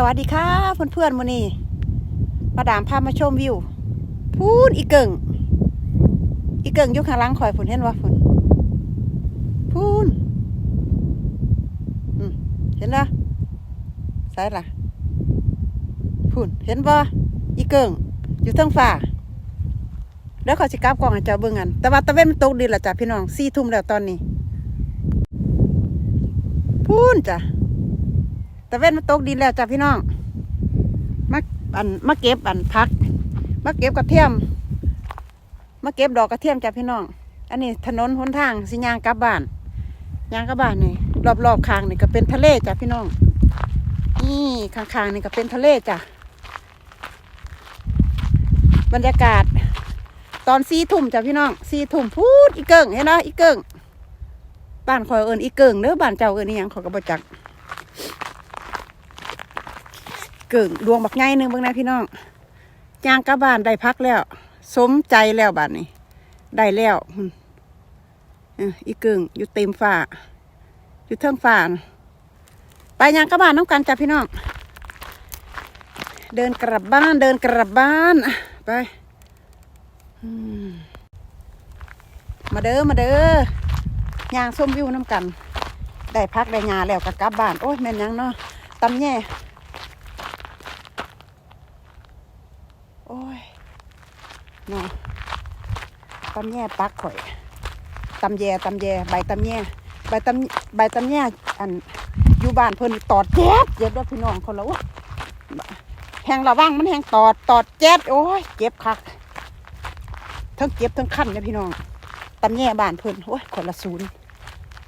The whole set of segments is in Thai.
สวัสดีค่ะเพื่อนเพื่อนมนี้มาดามพามาชมวิว พูนอีเกิงอีเกิงอยู่ข้างล่างข่อยฝนเห็นว่าฝนพูนเห็นละใส่ละพูนเห็นบ่อีเกิงอยู่ทั้งฟ้าแล้วขาสิกลับกล้องให้เจ้าเบิ่งกันแต่ว่าตะเว้นมันตกดินและจ้ะพี่น้องสี่ทุ่มแล้วตอนนี้พูนจ้ะ ตะเว้นมันตกดินแล้วจ้ะพี่น้องมาอันมาเก็บอันพักมาเก็บกระเทียมมาเก็บดอกกระเทียมจ้ะพี่น้อง อันนี้ถนนหนทางสิยางกลับบ้านยางกลับบ้านนี่รอบๆคางนี่ก็เป็นทะเลจ้ะพี่น้องนี่ข้างๆนี่ก็เป็นทะเลจ้ะบรรยากาศ ตอนสี่ทุ่มจ้ะพี่น้องสี่ทุ่มพูดอีเกิงเห็นไหมอีเกิงบ้านคอยเอิญอีเกิงเด้อบ้านเจ้าเอิญนี่ยังขอยก็บ่จัก เกิ่งดวงบักไงหนึ่งเบิ่งนะพี่น้องย่างกลับบ้านได้พักแล้ว สมใจแล้วบ้านนี้ ได้แล้วอ้ออีเกิ่งอยู่เต็มฝ่าอยู่เทิงฝ่านไปย่างกลับบ้านน้องกันจ้ะพี่น้องเดินกลับบ้านเดินกลับบ้านไปมาเด้อมาเด้อยางส้มวิวน้ำกัน ได้พักได้งานแล้วก็กลับบ้าน โอ้ยแม่นยังเนาะตำแย่ โอ้ยเนาะ ตำแย่ปักข่อยตำแย่ตำแย่ใบตำแย่ใบตำใบตำแย่อันอยู่บ้านเพิ่นตอดแจ๊ดเจ็บด้วยพี่น้องคนละวะแหงระวังมันแหงตอดตอดแจ๊ดโอ้ยเจ็บคักทั้งเจ็บทั้งคันเนี่ยพี่น้องตำแย่บ้านเพิ่นโอ้ยคนละศูนย์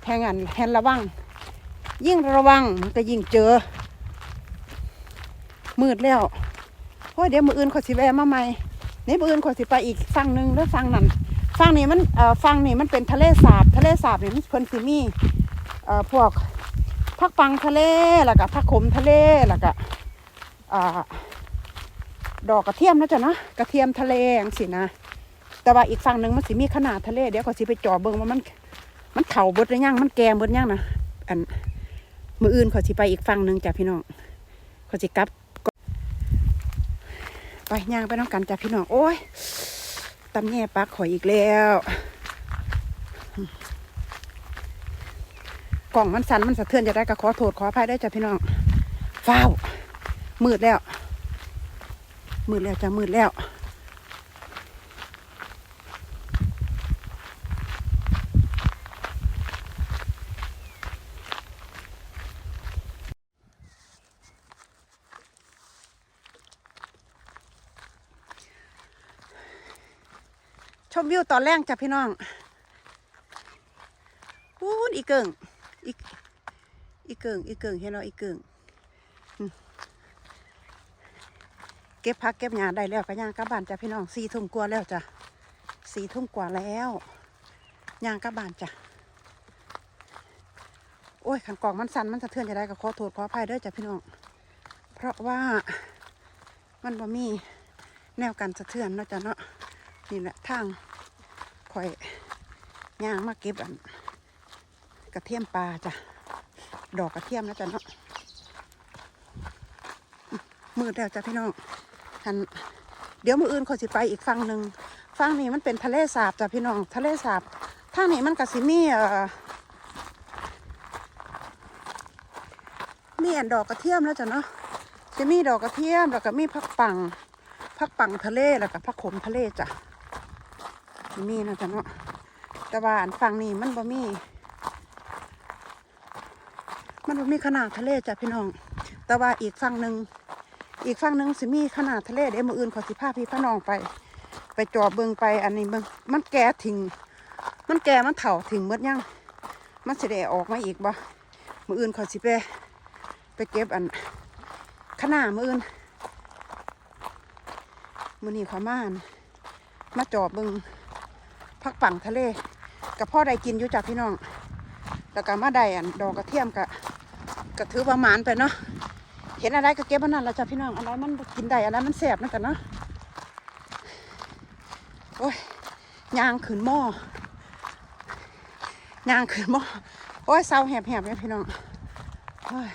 แหงอันแหงระวังยิ่งระวังมันก็ยิ่งเจอ มืดแล้วโอ้ยเดี๋ยวมืออื่นขอสิแวะมาใหม่นี่มืออื่นขอสิไปอีกฝั่งหนึ่งแล้วฝั่งนั้น ฝั่งนี้มันเอ่อฝั่งนี้มันเป็นทะเลสาบ ทะเลสาบนี่มันเพิ่นสิมีเอ่อพวกผักปังทะเลแล้วก็ผักขมทะเลแล้วก็อ่าดอกกระเทียมนะจ๊ะเนาะกระเทียมทะเลอย่างสินะแต่ว่าอีกฝั่งหนึ่งมันสิมีขนาดทะเลเดี๋ยวขอสิไปจ่อเบิ่งว่ามันมันเข่าเบดหรือยังมันแกงเบดยังนะอันมืออื่นขอสิไปอีกฝั่งหนึ่งจ้ะพี่น้องขอสิกลับไปย่างไปน้องกันจ้ะพี่น้องโอ้ย ตำแง่ปักขอยอีกแล้ว กล่องมันสั่นมันสะเทือนจะได้ก็ขอโทษขออภัยได้จ้ะพี่น้องฟ้าวมืดแล้ว มืดแล้วจะมืดแล้ว ชมวิวตอนแรกจ้ะพี่น้องพูนอีกเกิงอีอีเกิงอีกเกิงเห็นเราอีกเกิงเก็บพักเก็บหญ้าได้แล้วก็ย่างกลับานจ้ะพี่น้องสี่ทุ่มกว่าแล้วจ้ะสี่ทุ่มกว่าแล้วย่างกลับานจ้ะโอ้ยขันกล่องมันสั่นมันสะเทือนจะได้ก็ขอโทษขออภัยด้อจ้ะพี่น้อง เพราะว่ามันบ่มีแนวกันสะเทือนเนาะจ้ะเนาะ นี่แหละทางคอยย่างมาเก็บอันกระเทียมปลาจ้ะ ดอกกระเทียมนะจ๊ะเนาะมืดแล้วจ้ะพี่น้องหันเดี๋ยวมืออื่นเขาสิไปอีกฝั่งหนึ่งฝั่งนี้มันเป็นทะเลสาบจ้ะพี่น้อง ทะเลสาบทางนี้มันกะสิมีเอ่อมีอันดอกกระเทียมแล้วจ้ะเนาะจะมีดอกกระเทียมแล้วก็มีผักปังผักปังทะเลแล้วก็ผักขมทะเลจ้ะ มีนะจ๊ะเนาะแต่ว่าอันฝั่งนี้มันบ่มี มันบ่มีขนาดทะเลจ้ะพี่น้อง แต่ว่าอีกฝั่งหนึ่งอีกฝั่งหนึ่งสิมีขนาดทะเลเดี๋ยวมืออื่นขอสิพาพี่พาน้องไป ไปจอบเบิงไปอันนี้เบิงมันแก่ทิ้งมันแก่มันเถ่าทิ้งเมื่อยังมันสิได้ออกมาอีกบ่มืออื่นขอสิไปไปเก็บอันขนาดมืออื่นมือนี้เขาม่านมาจอบเบิง พักปังทะเลกับพ่อได้กินอยู่จากพี่น้องแล้วก็มาได้อันดอกกระเทียมกะกะถือประมาณไปเนาะเห็นอะไรก็เก็บอันนั้นละจ้ะพี่น้องอะไรมันกินได้อะไรมันแสบนะกันเนาะโอ้ยยางขืนหม้อยางขืนหม้อโอ้ยเศร้าแหบๆเลยพี่น้องโอ้ย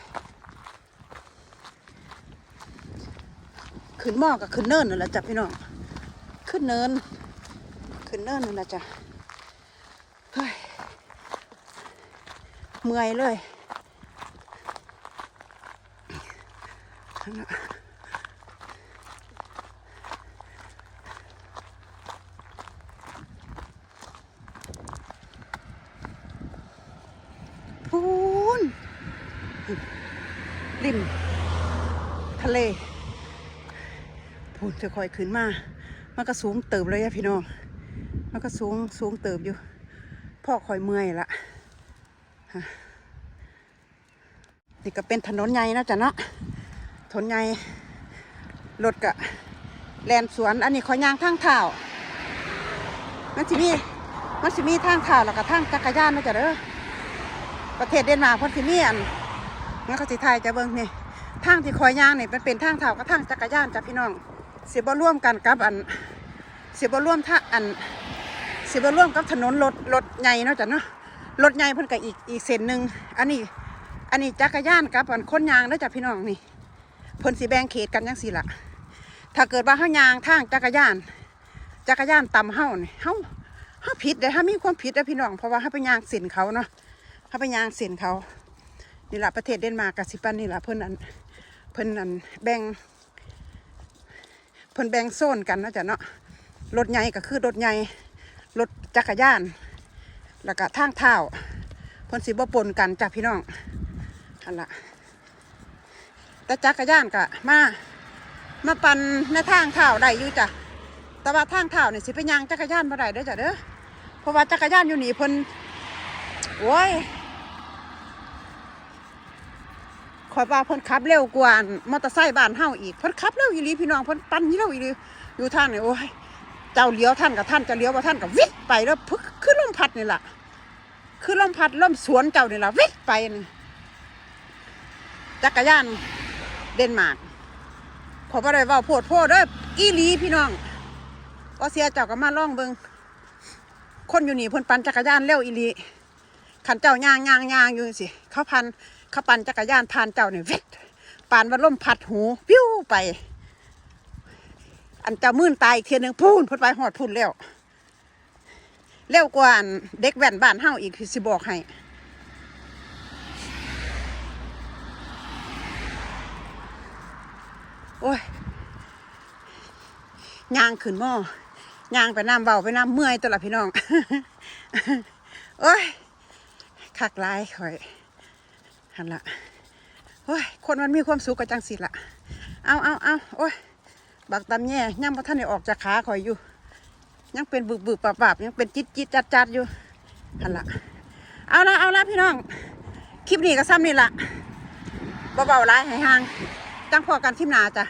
ขึ้นหม้อกับขึ้นเนินนั่นแหละจ้ะพี่น้องขึ้นเนิน ขึ้นเนินนั่นละจ้ะเฮ้ยเมื่อยเลยนะปูนริมทะเลพูนจะคอยขึ้นมา มันก็สูงเติบเลยอะพี่น้อง มันก็สูงสูงเติบอยู่พ่อคอยเมื่อยละนี่ก็เป็นถนนใหญ่นะจ๊ะเนาะถนนใหญ่รถกะแลนสวน อันนี้คอยยางทางเท้ามันสิมีมันสิมีทางเท้าแล้วก็ทางจักรยานนะจ๊ะเด้อประเทศเดนมาร์กเพิ่นสิมีอันงั้นก็สิไทยจะเบิ่งนี่ทางที่คอยยางนี่มันเป็นทางเท้ากับทางจักรยานจ้ะพี่น้องเสิบ่ร่วมกันกับอันเสิบ่ร่วมท่าอัน สิบร่วมกับถนนรถรถใหญ่เนาะจ้ะเนาะรถใหญ่เพิ่นก็อีกอีกเส้นหนึ่งอันนี้ อันนี้จักรยานกับอันคนยางเด้อจ้ะพี่น้องนี่เพิ่นสิแบ่งเขตกันจังซี่ละถ้าเกิดว่าเฮายางทางจักรยาน จักรยานต่ำเฮ้าเนี่ยเฮ้าเฮ้าผิดเด้อเฮามีความผิดเด้อพี่น้องเพราะว่าเฮาไปยางเส้นเขาเนาะเฮาไปยางเส้นเขานี่ละประเทศเดนมาร์กกับสิปันนี่ละเพิ่นอันเพิ่นนั่นแบ่งเพิ่นแบ่งโซนกันเนาะจ้ะเนาะรถใหญ่ก็คือรถใหญ่ รถจักรยาน แล้วก็ทางเท้าพนสิบ่ปนกันจ้ะพี่น้องอันละแต่จักรยานก็มา มาปั่นในทางเท้าได้อยู่จ้ะแต่ว่าทางเท้านี่สิไปยางจักรยานบ่ได้เด้อจ้ะเด้อเพราะว่าจักรยานอยู่นี่เพิ่นโอ้ยคอยว่าเพิ่นขับเร็วกว่ามอเตอร์ไซค์บ้านเฮาอีกเพิ่นขับเร็วอีหลีพี่น้องเพิ่นปั่นเร็วอีหลีอยู่ทางนี่โอ้ย เจ้าเลี้ยวท่านกับท่านจะเลี้ยวว่าท่านกับวิทย์ไปแล้วพึกขึ้นลมพัดนี่แหละขึ้นลมพัดลมสวนเจ้านี่ล่ะวิทย์ไปนี่จักรยานเดนมาร์กขอบ่ได้ว้าโพดโพดเด้ออีลีพี่น้องก็เสียเจ้าก็มาล่องเบิงคนอยู่นี่เพิ่นปั่นจักรยานเร็วอีลีขันเจ้าย่างย่างย่างอยู่สิเขาพันเขาปั่นจักรยานผ่านเจ้าเนี่ยเวทปานว่าล่มพัดหูปิ้วไป อันเจ้ามื่นตายอีกเทียหนึงพูนพุ่นไปหอดพูนแล้วเร็วกว่าอันเด็กแว่นบ้านเฮาอีกคือสิบอกให้โอ้ยยางขึ้นหม้อยางไปน้ำเบาไปน้ำเมื่อยตัวละพี่น้องโอ้ยคักหลายข่อยหันละโอ้ยคนมันมีความสุขกับจังสิละเอาเอาเอาโอ้ย บักตำแย่ยังพระท่านได้ออกจากขาข่อยอยู่ ยังเป็นบึกบึกปาบปาบยังเป็นจิตจิตจัดจัดอยู่หันละเอาละเอาละพี่น้อง คลิปนี้ก็ซ้ำนี่ละเบาๆร้ายห้ห่างจังพอกันคลิปหนาจ้ะ